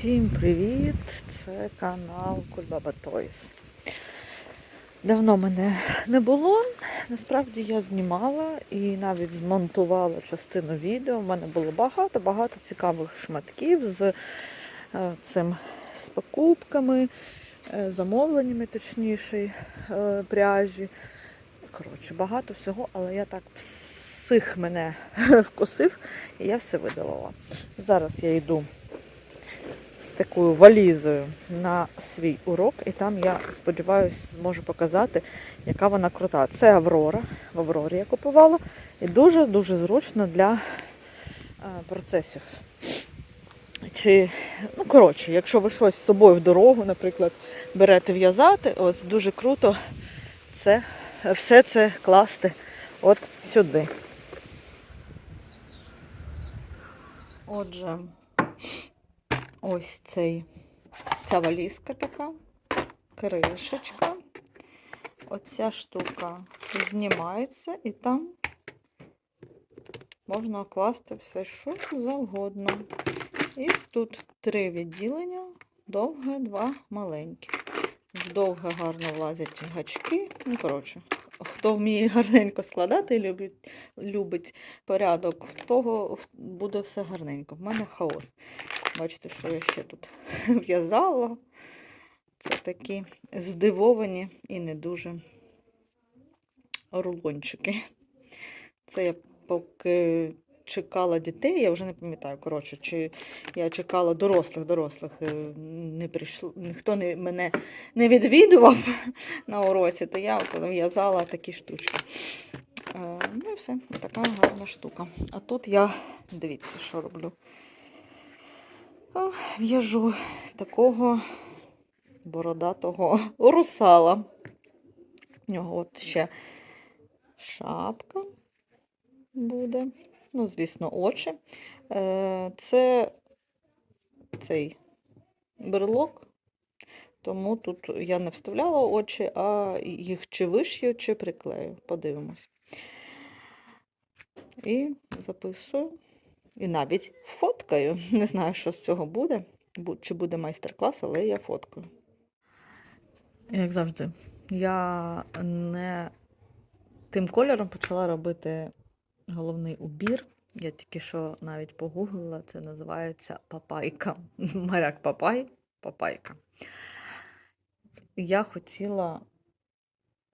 Всім привіт! Це канал Кульбаба Тойс. Давно мене не було. Насправді я знімала і навіть змонтувала частину відео. У мене було багато-багато цікавих шматків з е, цим з покупками, е, замовленнями, точніше, е, пряжі. Коротше, багато всього, але я так псих мене вкусив і я все видалила. Зараз я йду такою валізою на свій урок, і там я сподіваюся зможу показати, яка вона крута. Це Аврора. В Аврорі я купувала. І дуже-дуже зручно для е, процесів. Чи, ну, коротше, якщо ви щось з собою в дорогу, наприклад, берете в'язати, ось дуже круто це, все це класти от сюди. Отже, ось цей, ця валізка така, кришечка. Оця штука знімається і там можна класти все, що завгодно. І тут три відділення, довге, два маленькі. В довге гарно влазять гачки. Ну, коротше, хто вміє гарненько складати і любить, любить порядок, в того буде все гарненько. В мене хаос. Бачите, що я ще тут в'язала. Це такі здивовані і не дуже рулончики. Це я поки чекала дітей, я вже не пам'ятаю, коротше, чи я чекала дорослих, дорослих е, не прийшло, ніхто не, мене не відвідував на уроці, то я в'язала такі штучки. Е, Ну і все, така гарна штука. А тут я, дивіться, що роблю. В'яжу такого бородатого русала. У нього от ще шапка буде. Ну, звісно, очі. Е, Це цей берлок, тому тут я не вставляла очі, а їх чи вишью, чи приклею. Подивимось. І записую. І навіть фоткаю. Не знаю, що з цього буде, чи буде майстер-клас, але я фоткаю. Як завжди, я не тим кольором почала робити головний убір. Я тільки що навіть погуглила, це називається папайка. Моряк папай, папайка. Я хотіла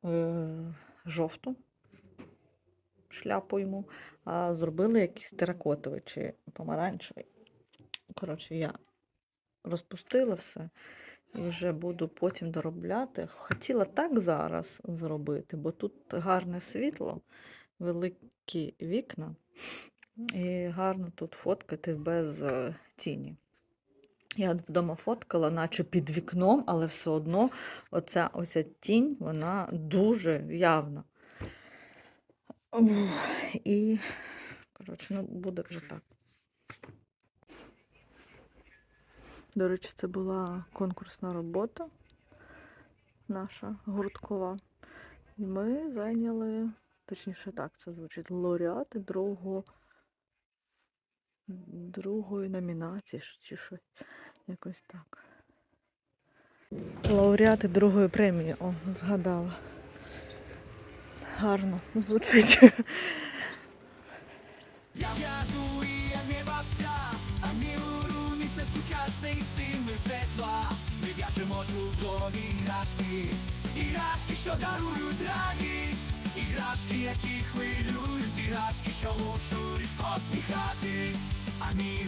е, жовту шляпу йому, а зробили якийсь теракотовий чи помаранчевий. Коротше, я розпустила все і вже буду потім доробляти. Хотіла так зараз зробити, бо тут гарне світло, великі вікна, і гарно тут фоткати без е, тіні. Я вдома фоткала, наче під вікном, але все одно оця, оця тінь, вона дуже явна. І, коротше, ну, буде вже так. До речі, це була конкурсна робота наша гурткова. І ми зайняли, точніше так це звучить, лауреати другого, другої номінації чи щось якось так. Лауреати другої премії, о, згадала. Гарно звучить. Іграшки, іграшки, що дарують радість, іграшки, які хвилюють, іграшки, що мушують посміхатись. А мій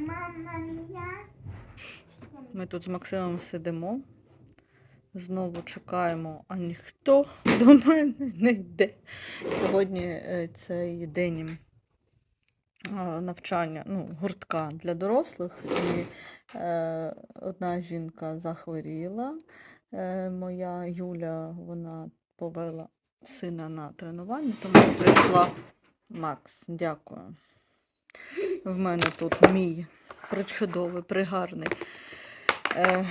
Мама. Ми тут з Максимом сидимо. Знову чекаємо, а ніхто до мене не йде. Сьогодні е, цей день навчання, ну, гуртка для дорослих. І е, одна жінка захворіла. Е, моя Юля вона повела сина на тренування, тому прийшла Макс, дякую. В мене тут мій причудовий, пригарний е,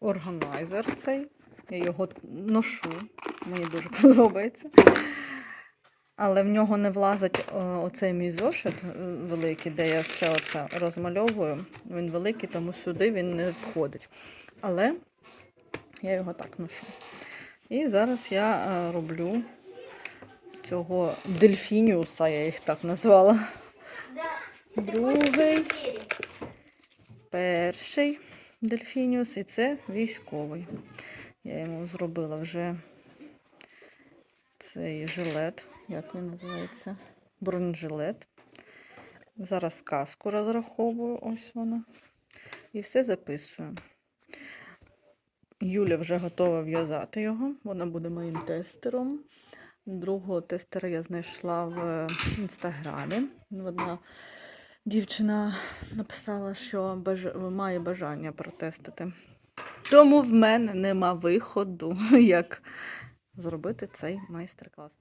органайзер цей. Я його ношу, мені дуже подобається. Але в нього не влазить е, оцей мій зошит е, великий, де я все оце розмальовую. Він великий, тому сюди він не входить. Але я його так ношу. І зараз я е, роблю цього дельфініуса, я їх так назвала. Другий, перший дельфініус, і це військовий. Я йому зробила вже цей жилет, як він називається? Бронежилет. Зараз каску розраховую, ось вона. І все записую. Юля вже готова в'язати його, вона буде моїм тестером. Другого тестера я знайшла в інстаграмі. Одна дівчина написала, що баж... має бажання протестити. Тому в мене нема виходу, як зробити цей майстер-клас.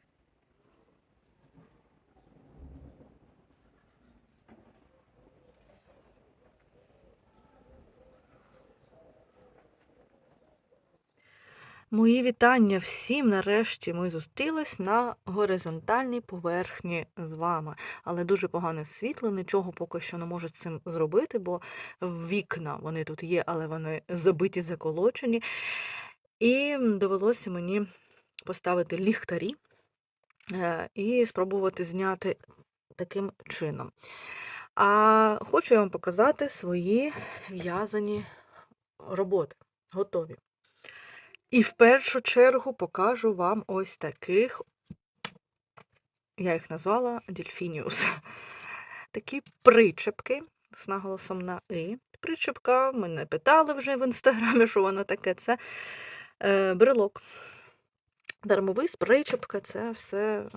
Мої вітання всім. Нарешті ми зустрілись на горизонтальній поверхні з вами. Але дуже погане світло, нічого поки що не можу з цим зробити, бо вікна вони тут є, але вони забиті, заколочені. І довелося мені поставити ліхтарі е, і спробувати зняти таким чином. А хочу я вам показати свої в'язані роботи, готові. І в першу чергу покажу вам ось таких, я їх назвала дельфініус. Такі причепки з наголосом на І. Причепка, мене питали вже в інстаграмі, що воно таке. Це е, брелок. Дармовий причепка це все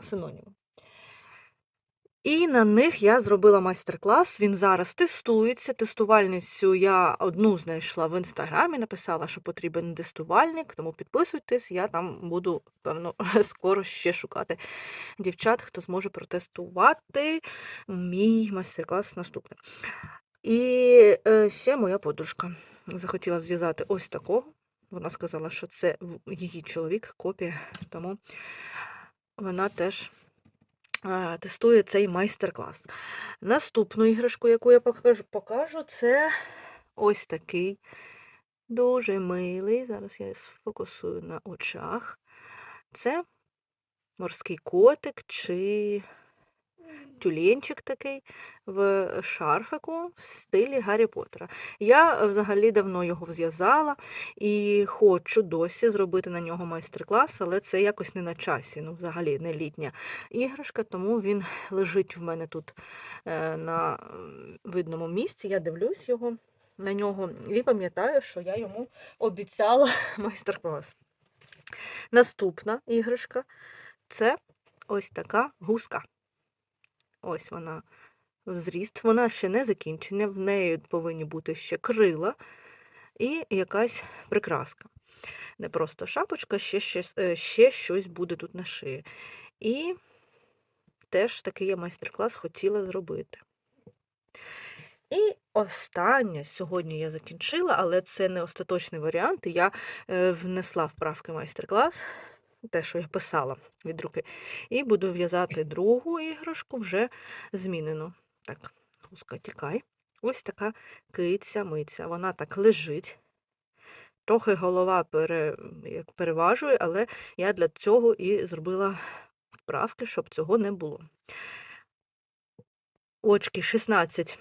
синоніми. І на них я зробила майстер-клас. Він зараз тестується. Тестувальницю я одну знайшла в інстаграмі, написала, що потрібен тестувальник, тому підписуйтесь, я там буду, певно, скоро ще шукати дівчат, хто зможе протестувати мій майстер-клас наступний. І е, ще моя подружка захотіла зв'язати ось такого. Вона сказала, що це її чоловік, копія, тому вона теж тестує цей майстер-клас. Наступну іграшку, яку я покажу, покажу, це ось такий дуже милий. Зараз я сфокусую на очах. Це морський котик чи тюленчик такий в шарфику в стилі Гаррі Поттера. Я е, взагалі давно його зв'язала і хочу досі зробити на нього майстер-клас, але це якось не на часі, ну взагалі не літня іграшка, тому він лежить в мене тут е, на видному місці. Я дивлюсь його на нього і пам'ятаю, що я йому обіцяла майстер-клас. Наступна іграшка це ось така гуска. Ось вона в зріст. Вона ще не закінчена, в неї повинні бути ще крила і якась прикраска. Не просто шапочка, ще, ще, ще щось буде тут на шиї. І теж такий я майстер-клас хотіла зробити. І останнє, сьогодні я закінчила, але це не остаточний варіант. Я е, внесла вправки майстер-клас, те, що я писала від руки, і буду в'язати другу іграшку вже змінену. Так, гуска, тікай. Ось така киця-миця. Вона так лежить. Трохи голова пере, як переважує, але я для цього і зробила вправки, щоб цього не було. Очки 16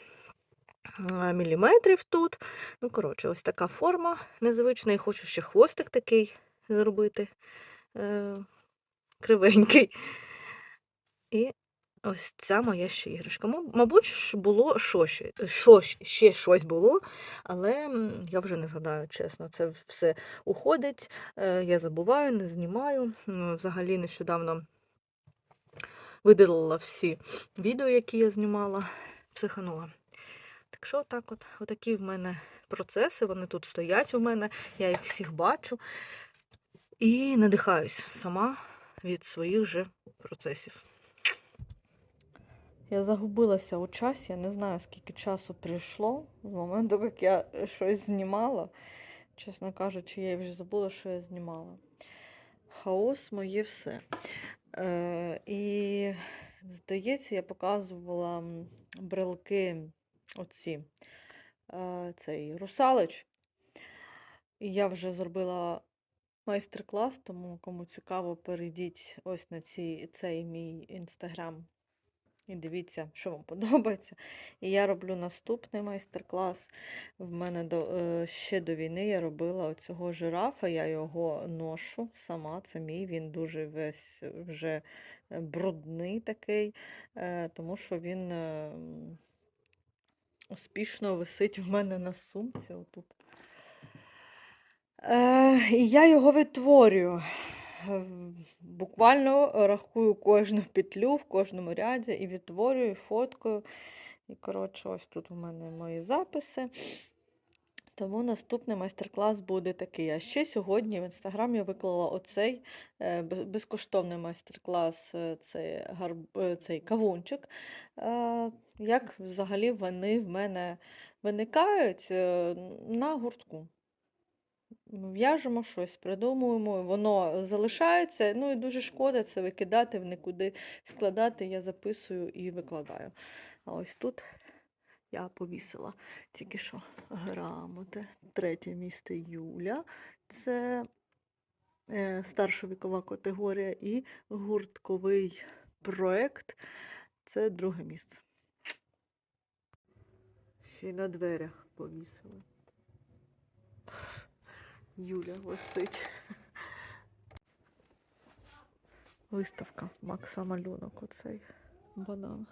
а, міліметрів тут. Ну, коротше, ось така форма незвична. І хочу ще хвостик такий зробити е, кривенький. І ось ця моя ще іграшка. Мабуть, було що ще, що ще щось було, але я вже не згадаю, чесно. Це все уходить. е, Я забуваю, не знімаю. Взагалі нещодавно видалила всі відео, які я знімала, психанула. Так що так от, отакі в мене процеси, вони тут стоять у мене, я їх всіх бачу і надихаюсь сама від своїх же процесів. Я загубилася у часі, я не знаю, скільки часу прийшло з моменту, як я щось знімала. Чесно кажучи, я вже забула, що я знімала. Хаос моє все. Е, і, здається, я показувала брелки оці, е, цей русалич. І я вже зробила майстер-клас, тому кому цікаво, перейдіть ось на ці, цей мій інстаграм і дивіться, що вам подобається. І я роблю наступний майстер-клас. В мене до, е, ще до війни я робила оцього жирафа, я його ношу сама, це мій, він дуже весь вже е, брудний такий, е, тому що він е, успішно висить в мене на сумці. Отут. Е, і я його відтворюю. Е, Буквально рахую кожну петлю в кожному ряді і відтворюю, фоткаю. І, коротше, ось тут у мене мої записи. Тому наступний майстер-клас буде такий. А ще сьогодні в інстаграм я виклала оцей е, безкоштовний майстер-клас, цей, гарб... цей кавунчик. Як взагалі вони в мене виникають на гуртку. В'яжемо щось, придумуємо, воно залишається. Ну і дуже шкода це викидати в нікуди складати. Я записую і викладаю. А ось тут я повісила тільки що грамоти. Третє місце Юля. Це е, старша вікова категорія і гуртковий проєкт. Це друге місце. Ще й на дверях повісили. Юля висить. Виставка Макса малюнок оцей банан.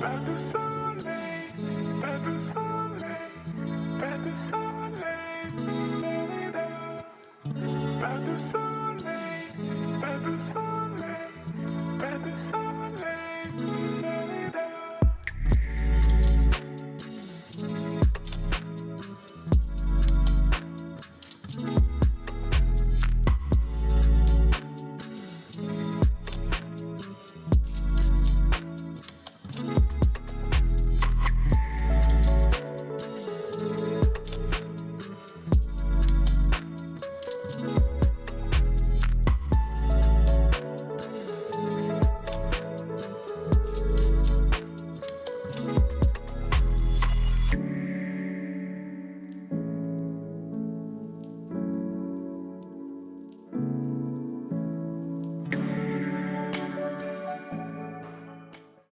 Pas de soleil, pas de soleil, pas de soleil,